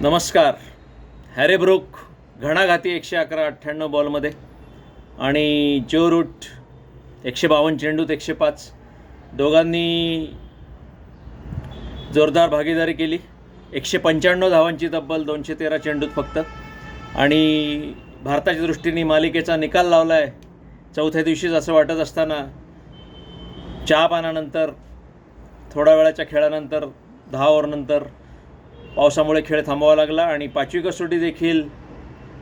नमस्कार. हॅरेब्रुक घणाघाती एकशे अकरा अठ्ठ्याण्णव बॉलमध्ये आणि जो रूट एकशे बावन्न चेंडूत एकशे पाच. दोघांनी जोरदार भागीदारी केली. एकशे पंच्याण्णव धावांची तब्बल दोनशे तेरा चेंडूत फक्त. आणि भारताच्या दृष्टीने मालिकेचा निकाल लावला आहे चौथ्या दिवशीच असं वाटत असताना चहा पानानंतर थोड्या वेळाच्या खेळानंतर दहा ओव्हरनंतर पावसामुळे खेळ थांबावा लागला आणि पाचवी कसोटी देखील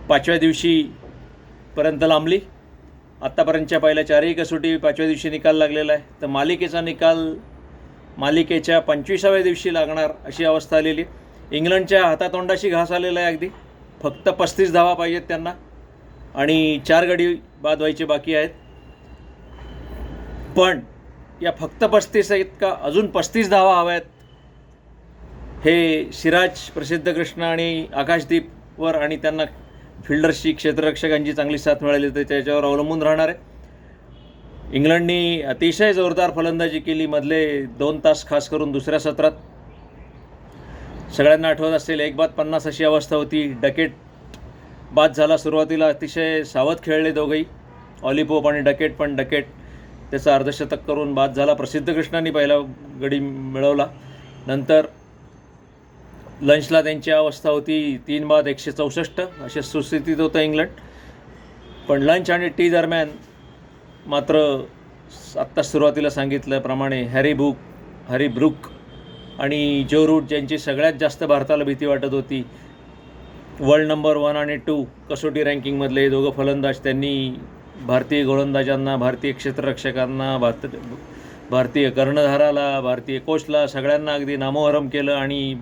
पाचव्या दिवशीपर्यंत लांबली. आत्तापर्यंतच्या पहिल्या चारही कसोटी पाचव्या दिवशी निकाल लागलेला आहे. तर मालिकेचा निकाल मालिकेच्या पंचवीसाव्या दिवशी लागणार अशी अवस्था आलेली आहे. इंग्लंडच्या हातातोंडाशी घास आलेला आहे अगदी. फक्त पस्तीस धावा पाहिजेत त्यांना. आणि चार गडी बाद व्हायचे बाकी आहेत. पण या फक्त पस्तीस आहेत का अजून पस्तीस धावा हव्यात? हे सिराज प्रसिद्ध कृष्ण आणि आकाशदीपवर आणि त्यांना फिल्डर्सची क्षेत्ररक्षकांची चांगली साथ मिळाली तर त्याच्यावर अवलंबून राहणार आहे. इंग्लंडनी अतिशय जोरदार फलंदाजी केली मधले दोन तास खास करून दुसऱ्या सत्रात. सगळ्यांना आठवत असेल एक बाद पन्नास अशी अवस्था होती. डकेट बाद झाला सुरुवातीला अतिशय सावध खेळले दोघंही. ऑलिपोप आणि डकेट पण डकेट. त्याचा अर्धशतक करून बाद झाला. प्रसिद्ध कृष्णांनी पहिला गडी मिळवला. नंतर लंचला त्यांची अवस्था होती तीन बाद एकशे चौसष्ट अशा सुस्थितीत होतं इंग्लंड. पण लंच आणि टी दरम्यान मात्र आत्ता सुरुवातीला सांगितल्याप्रमाणे हॅरी बुक हॅरी ब्रुक आणि जो रूट ज्यांची सगळ्यात जास्त भारताला भीती वाटत होती वर्ल्ड नंबर वन आणि टू कसोटी रँकिंगमधले हे दोघं फलंदाज त्यांनी भारतीय गोलंदाजांना भारतीय क्षेत्ररक्षकांना भारत भारतीय कर्णधाराला भारतीय कोचला सगळ्यांना अगदी नामोहरम केलं आणि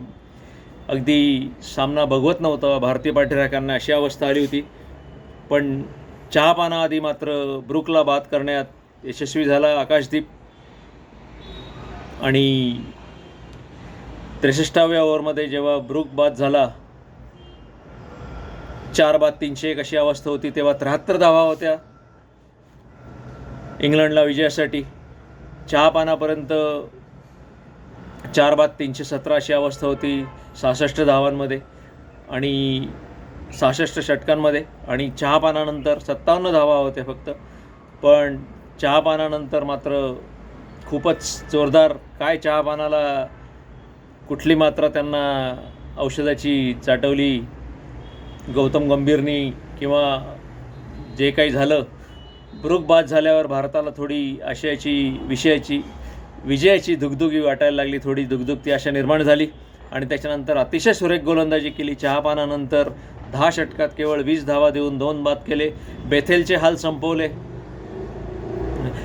अगदी सामना बघवत नव्हता. भारतीय पाठीराखांना अशी अवस्था आली होती. पण चहापानाआधी मात्र ब्रुकला बाद करण्यात यशस्वी झाला आकाशदीप. आणि त्रेसष्टाव्या ओव्हरमध्ये जेव्हा ब्रुक बाद झाला चार बाद तीनशे एक अशी अवस्था होती तेव्हा त्र्याहत्तर धावा होत्या इंग्लंडला विजयासाठी. चहापानापर्यंत चार बाद तीनशे सतरा अशी अवस्था होती. सहासष्ट धावांमध्ये आणि सहासष्ट षटकांमध्ये आणि चहापानानंतर सत्तावन्न धावा होत्या फक्त. पण चहापानानंतर मात्र खूपच जोरदार काय चहापानाला कुठली मात्रा त्यांना औषधाची चाटवली गौतम गंभीरनी किंवा जे काही झालं ब्रुक बाद झाल्यावर भारताला थोडी आशयाची विषयाची विजयाची दुगदुगी वाटायला लागली थोडी दुगदुगती आशा निर्माण झाली. आणि त्याच्यानंतर अतिशय सुरेख गोलंदाजी केली. चहापानानंतर दहा षटकात केवळ वीस धावा देऊन दोन बाद केले. बेथेलचे हाल संपवले.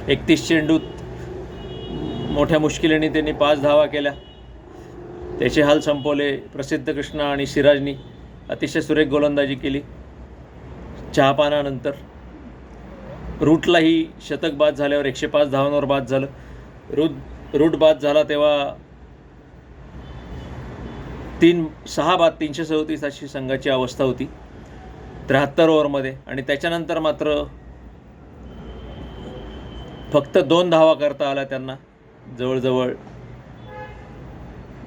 एकतीस चेंडूत मोठ्या मुश्किलीने त्यांनी पाच धावा केल्या. त्याचे हाल संपवले प्रसिद्ध कृष्ण आणि सिराजनी. अतिशय सुरेख गोलंदाजी केली. चहापानानंतर रूटलाही शतक बाद झाल्यावर एकशे पाच धावांवर बाद झालं. रूट रूट बाद झाला तेव्हा तीन सहा बाद तीनशे सदतीस अशी संघाची अवस्था होती. त्र्याहत्तर ओव्हरमध्ये आणि त्याच्यानंतर मात्र फक्त दोन धावा करता आल्या त्यांना. जवळजवळ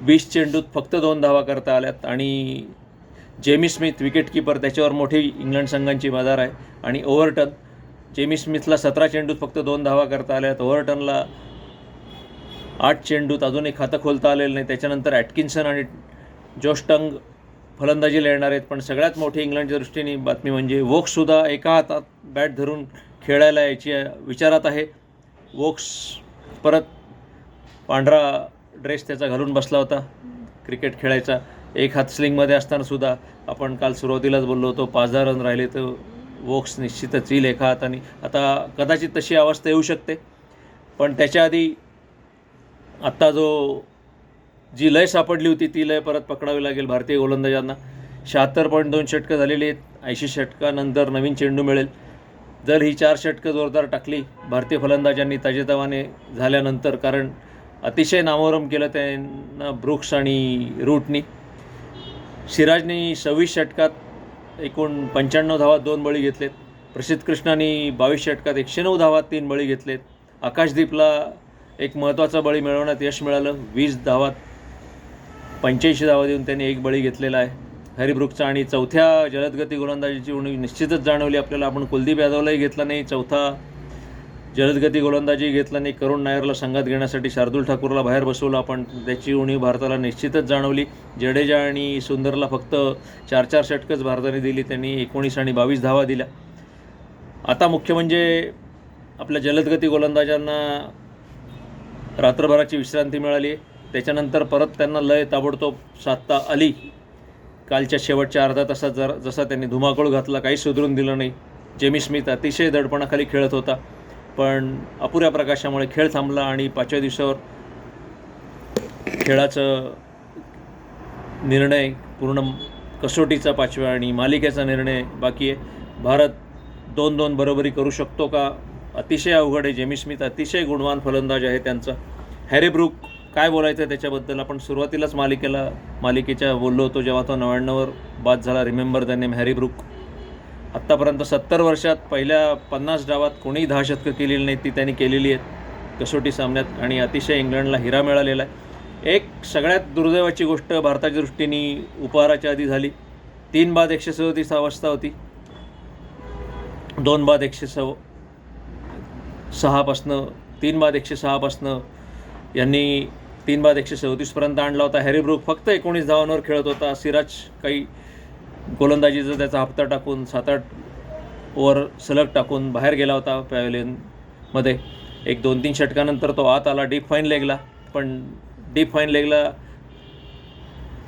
वीस चेंडूत फक्त दोन धावा करता आल्यात. आणि जेमी स्मिथ विकेटकीपर त्याच्यावर मोठी इंग्लंड संघांची मदार आहे. आणि ओव्हरटन जेमी स्मिथला सतरा चेंडूत फक्त दोन धावा करता आल्यात. ओव्हरटनला आठ चेंडूत अजूनही खातं खोलता आलेलं नाही. त्याच्यानंतर ॲटकिन्सन आणि जोष्टंग फलंदाजी फलंदाजीला येणार आहेत. पण सगळ्यात मोठी इंग्लंडच्या दृष्टीने बातमी म्हणजे वोक्ससुद्धा एका हातात बॅट धरून खेळायला याची विचारात आहे. वोक्स परत पांढरा ड्रेस त्याचा घालून बसला होता. क्रिकेट खेळायचा एक हात स्लिंगमध्ये असतानासुद्धा आपण काल सुरुवातीलाच बोललो होतो पाच दहा रन राहिले तर वोक्स निश्चितच येईल एका हाताने. आता कदाचित तशी अवस्था येऊ शकते. पण त्याच्या आधी आत्ता जो जी लय सापडली होती ती लय परत पकडावी लागेल भारतीय गोलंदाजांना. शहात्तर पॉईंट दोन षटकं झालेली आहेत. ऐंशी षटकानंतर नवीन चेंडू मिळेल. जर ही चार षटकं जोरदार टाकली भारतीय फलंदाजांनी ताजेतवाने झाल्यानंतर कारण अतिशय नामोरम केलं त्यांना ब्रुक्स आणि रूटनी. सिराजनी सव्वीस षटकात एकूण पंच्याण्णव धावात दोन बळी घेतलेत. प्रसिद्ध कृष्णाने बावीस षटकात एकशे नऊ धावात तीन बळी घेतलेत. आकाशदीपला एक महत्त्वाचा बळी मिळवण्यात यश मिळालं. वीस धावात पंच्याऐंशी धावा देऊन त्यांनी एक बळी घेतलेला आहे. हरिब्रुकचा आणि चौथ्या जलदगती गोलंदाजीची उणीव निश्चितच जाणवली. आपल्याला आपण कुलदीप यादवलाही घेतला नाही चौथा जलदगती गोलंदाजी घेतला नाही. करुण नायरला संघात घेण्यासाठी शार्दूल ठाकूरला बाहेर बसवलं. आपण त्याची उणीव भारताला निश्चितच जाणवली. जडेजा आणि सुंदरला फक्त चार चार षटकंच भारताने दिली. त्यांनी एकोणीस आणि बावीस धावा दिल्या. आता मुख्य म्हणजे आपल्या जलदगती गोलंदाजांना रात्रभराची विश्रांती मिळाली आहे. त्याच्यानंतर परत त्यांना लय ताबडतोब साधता आली. कालच्या शेवटच्या अर्धा तासात जर जसा त्यांनी धुमाकूळ घातला काही सुधरून दिलं नाही. जेमी स्मिथ अतिशय दडपणाखाली खेळत होता. पण अपुऱ्या प्रकाशामुळे खेळ थांबला आणि पाचव्या दिवसावर खेळाचं निर्णय पूर्ण कसोटीचा पाचव्या आणि मालिकेचा निर्णय बाकी आहे. भारत दोन दोन बरोबरी करू शकतो का? अतिशय अवघड आहे. जेमी स्मिथ अतिशय गुणवान फलंदाज आहे त्यांचा. हॅरेब्रुक काय बोलायचं आहे त्याच्याबद्दल? आपण सुरुवातीलाच मालिकेला मालिकेच्या बोललो होतो जेव्हा तो नव्याण्णववर बाद झाला. Remember the name Harry Brook आत्तापर्यंत सत्तर वर्षात पहिल्या पन्नास डावात कोणीही दहा शतकं केलेली नाही ती त्यांनी केलेली आहेत. कसोटी सामन्यात आणि अतिशय इंग्लंडला हिरा मिळालेला आहे. एक सगळ्यात दुर्दैवाची गोष्ट भारताच्या दृष्टीने उपहाराच्या आधी झाली. तीन बाद एकशे सदतीस अवस्था होती. दोन बाद एकशे सव सहापासनं तीन बाद एकशे सहापासनं यांनी तीन बाद एकशे सदतीसपर्यंत आणला होता. हॅरी ब्रुक फक्त एकोणीस धावांवर खेळत होता. सिराज काही गोलंदाजीचा त्याचा हप्ता टाकून सात आठ ओव्हर सलग टाकून बाहेर गेला होता पॅव्हलियनमध्ये एक दोन तीन षटकानंतर तो आत आला. डीप फाईन लेगला पण डीप फाईन लेगला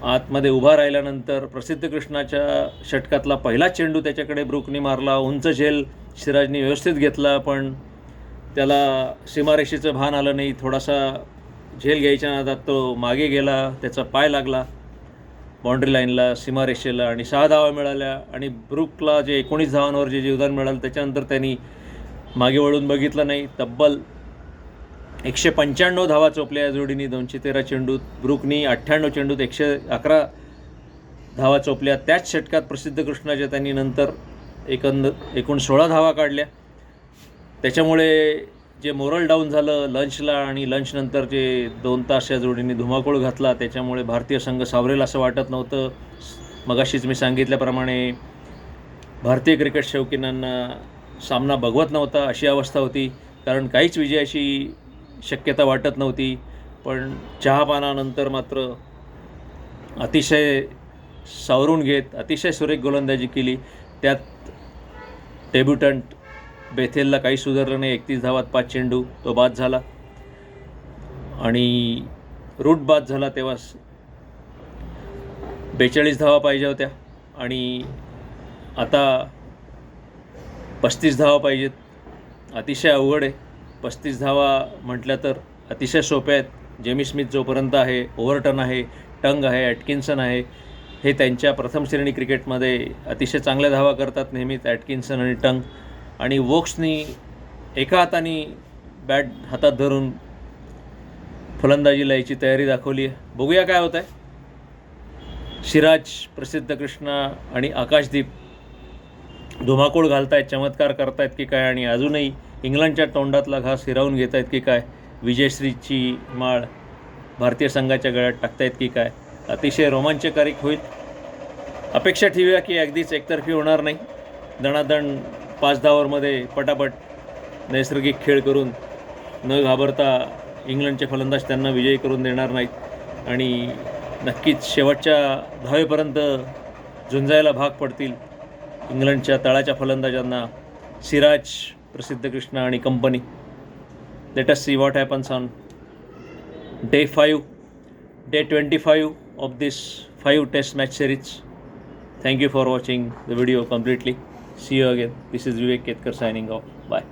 आतमध्ये उभा राहिल्यानंतर प्रसिद्ध कृष्णाच्या षटकातला पहिला चेंडू त्याच्याकडे ब्रुकनी मारला. उंच झेल सिराजनी व्यवस्थित घेतला पण त्याला सीमारेषेचं भान आलं नाही. थोडासा झेल घ्यायच्या नादात तो मागे गेला त्याचा पाय लागला. बाउंड्री लाईनला सीमारेषेला आणि सहा धावा मिळाल्या आणि ब्रुकला जे एकोणीस धावांवर जे जीवदान मिळालं त्याच्यानंतर त्यांनी मागे वळून बघितलं नाही. तब्बल एकशे पंच्याण्णव धावा चोपल्या या जोडीने दोनशे तेरा चेंडूत. ब्रुकनी अठ्ठ्याण्णव चेंडूत एकशे अकरा धावा चोपल्या. त्याच षटकात प्रसिद्ध कृष्णाच्या त्यांनी नंतर एकंद एकूण सोळा धावा काढल्या. त्याच्यामुळे जे मोरल डाऊन झालं लंचला आणि लंचनंतर जे दोन तास या जोडीने धुमाकूळ घातला त्याच्यामुळे भारतीय संघ सावरेल असं वाटत नव्हतं. मगाशीच मी सांगितल्याप्रमाणे भारतीय क्रिकेट शौकीनांना सामना बघवत नव्हता अशी अवस्था होती. कारण काहीच विजयाची शक्यता वाटत नव्हती. पण चहापानानंतर मात्र अतिशय सावरून घेत अतिशय सुरेख गोलंदाजी केली. त्यात डेब्युटंट बेथेलला काही सुधारलं नाही. एकतीस धावात पाच चेंडू. तो बाद झाला. आणि रूट बाद झाला तेव्हा बेचाळीस धावा पाहिजे होत्या. आणि आता पस्तीस धावा पाहिजेत. अतिशय अवघड आहे. पस्तीस धावा म्हटल्या तर अतिशय सोप्या आहेत. जेमी स्मिथ जोपर्यंत आहे ओव्हरटन आहे टंग आहे ॲटकिन्सन आहे हे त्यांच्या प्रथम श्रेणी क्रिकेटमध्ये अतिशय चांगल्या धावा करतात नेहमीच ॲटकिन्सन आणि टंग. आणि वोक्सनी एका हाताने बॅट हातात धरून फलंदाजीला याची तयारी दाखवली आहे. बघूया काय होत आहे सिराज प्रसिद्ध कृष्णा आणि आकाशदीप धुमाकूळ घालतायत चमत्कार करतायत की काय आणि अजूनही इंग्लंडच्या तोंडातला घास हिरावून घेत आहेत की काय. विजयश्रीची माळ भारतीय संघाच्या गळ्यात टाकतायत की काय. अतिशय रोमांचकारी होईल. अपेक्षा ठेवूया की अगदीच एकतर्फी होणार नाही. दणादण पाच धावरमध्ये पटापट नैसर्गिक खेळ करून न घाबरता इंग्लंडचे फलंदाज त्यांना विजयी करून देणार नाहीत. आणि नक्कीच शेवटच्या धावेपर्यंत झुंजायला भाग पडतील इंग्लंडच्या तळाच्या फलंदाजांना सिराज प्रसिद्ध कृष्णा आणि company. Let us see what happens on day five day twenty five of this five test match series thank you for watching the video completely See you again. This is Vivek Ketkar signing off. Bye.